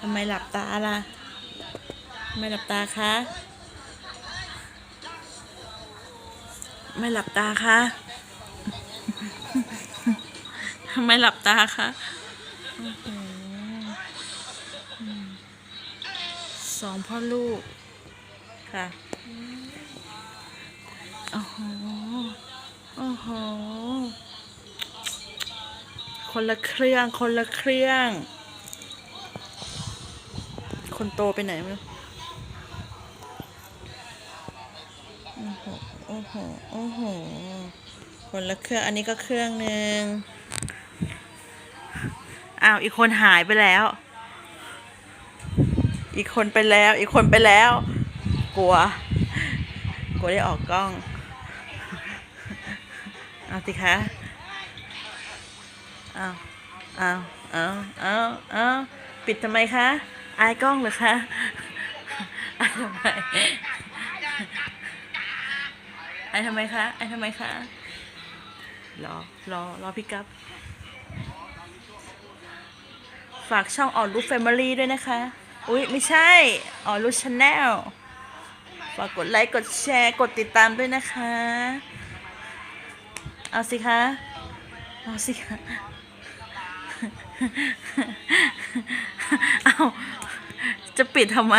ทำไมหลับตาล่ะทำไม่หลับตาคะ ไม่หลับตาคะทำไมหลับตาคะสองพ่อลูก ค่ะ โอ้โห โอ้โห คนละเครื่อง คนละเครื่อง คนโตไปไหนไม่รู้โอ้โห โอ้โห โอ้โห คนละเครื่อง อันนี้ก็เครื่องหนึ่งอ้าว อีกคนหายไปแล้ว อีกคนไปแล้ว อีกคนไปแล้ว กลัว กลัวได้ออกกล้อง เอาสิคะเอาเอาเอาเอาเอาปิดทำไมคะ อายกล้องเหรอคะอายทำไมอายทำไมคะอายทำไมคะรอรอรอพี่กับ ฝากช่องออรูฟแฟมิลี่ด้วยนะคะ อุ๊ยไม่ใช่ออรูชาแนลฝากกดไลค์กดแชร์กดติดตามด้วยนะคะ เอาสิคะ เอาสิคะ เอา จะปิดทำไม